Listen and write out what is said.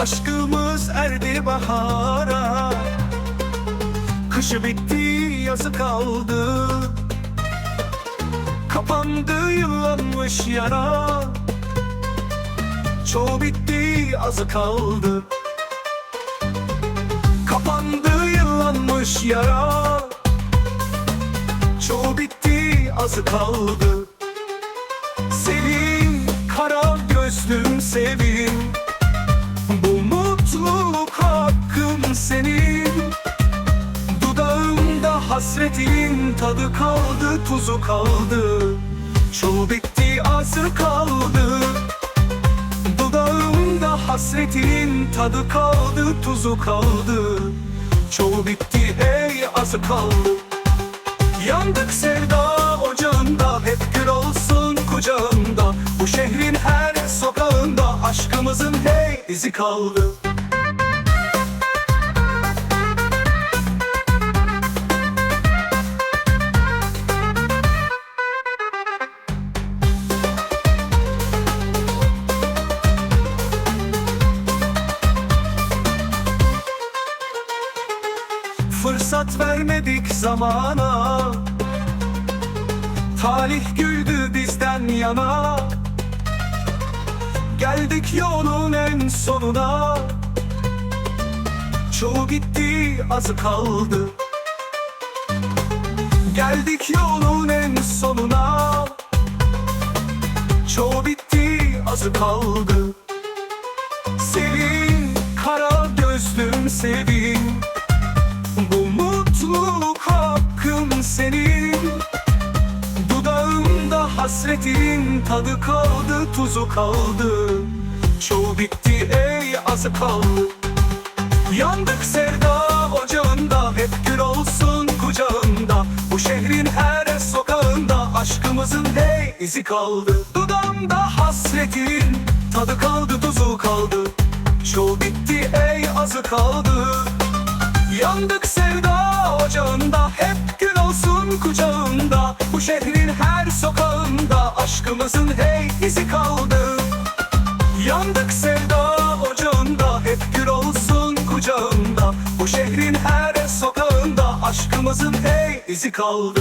Aşkımız erdi bahara. Kışı bitti yazı kaldı. Kapandı yıllanmış yara. Çoğu bitti azı kaldı. Kapandı yıllanmış yara. Çoğu bitti azı kaldı hasretin tadı kaldı tuzu kaldı. Çoğu bitti azı kaldı. Dudağımda hasretin tadı kaldı tuzu kaldı. Çoğu bitti ey azı kaldı. Yandık sevda ocağında Hep gül olsun kucağında. Bu şehrin her sokağında Aşkımızın hey izi kaldı Fırsat vermedik zamana. Talih güldü bizden yana. Geldik yolun en sonuna. Çoğu gitti azı kaldı. Geldik yolun en sonuna. Çoğu bitti azı kaldı. Sevin kara gözlüm sevin hasretin tadı kaldı tuzu kaldı. Çoğu bitti ey azı kaldı. Yandık sevda ocağında Hep gül olsun kucağında. Bu şehrin her sokağında Aşkımızın hey izi kaldı. Dudağımda hasretin Tadı kaldı tuzu kaldı. Çoğu bitti ey azı kaldı. Yandık sevda ocağında Hep gül olsun kucağında. Bu şehrin her sokağında Aşkımızın hey izi kaldı. Yandık sevda ocağında Hep gül olsun kucağında. Bu şehrin her sokağında Aşkımızın hey izi kaldı